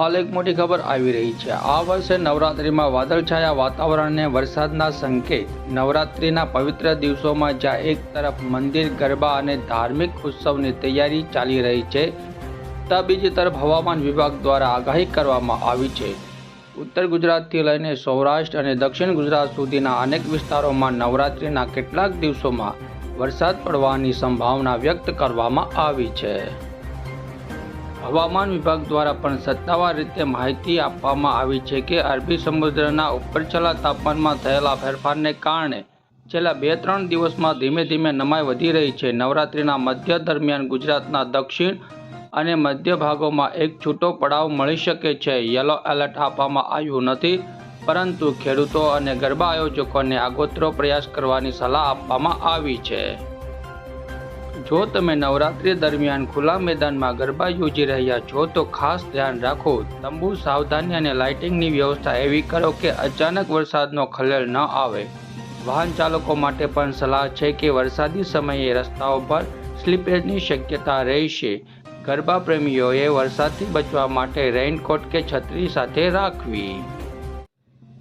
હાલ એક મોટી ખબર આવી રહી છે. આ વર્ષે નવરાત્રિમાં વાદળછાયા વાતાવરણને વરસાદના સંકેત. નવરાત્રિના પવિત્ર દિવસોમાં જ્યાં એક તરફ મંદિર, ગરબા અને ધાર્મિક ઉત્સવની તૈયારી ચાલી રહી છે, ત્યાં બીજી તરફ હવામાન વિભાગ દ્વારા આગાહી કરવામાં આવી છે. ઉત્તર ગુજરાતથી લઈને સૌરાષ્ટ્ર અને દક્ષિણ ગુજરાત સુધીના અનેક વિસ્તારોમાં નવરાત્રિના કેટલાક દિવસોમાં વરસાદ પડવાની સંભાવના વ્યક્ત કરવામાં આવી છે. હવામાન વિભાગ દ્વારા પણ સત્તાવાર રીતે માહિતી આપવામાં આવી છે કે અરબી સમુદ્રના ઉપરછલા તાપમાનમાં થયેલા ફેરફારને કારણે છેલ્લા બે ત્રણ દિવસમાં ધીમે ધીમે નમાઈ વધી રહી છે. નવરાત્રિના મધ્ય દરમિયાન ગુજરાતના દક્ષિણ અને મધ્ય ભાગોમાં એક છૂટો પડાવ મળી શકે છે. યલો એલર્ટ આપવામાં આવ્યું નથી, પરંતુ ખેડૂતો અને ગરબા આયોજકોને આગોતરો પ્રયાસ કરવાની સલાહ આપવામાં આવી છે. જો તમે નવરાત્રી દરમિયાન ખુલ્લા મેદાનમાં ગરબા યોજી રહ્યા છો, તો ખાસ ધ્યાન રાખો. તંબુ સાવધાની અને લાઇટિંગની વ્યવસ્થા એવી કરો કે અચાનક વરસાદનો ખલેલ ન આવે. વાહન ચાલકો માટે પણ સલાહ છે કે વરસાદી સમયે રસ્તાઓ પર સ્લીપેજની શક્યતા રહેશે. ગરબા પ્રેમીઓએ વરસાદથી બચવા માટે રેઇનકોટ કે છત્રી સાથે રાખવી.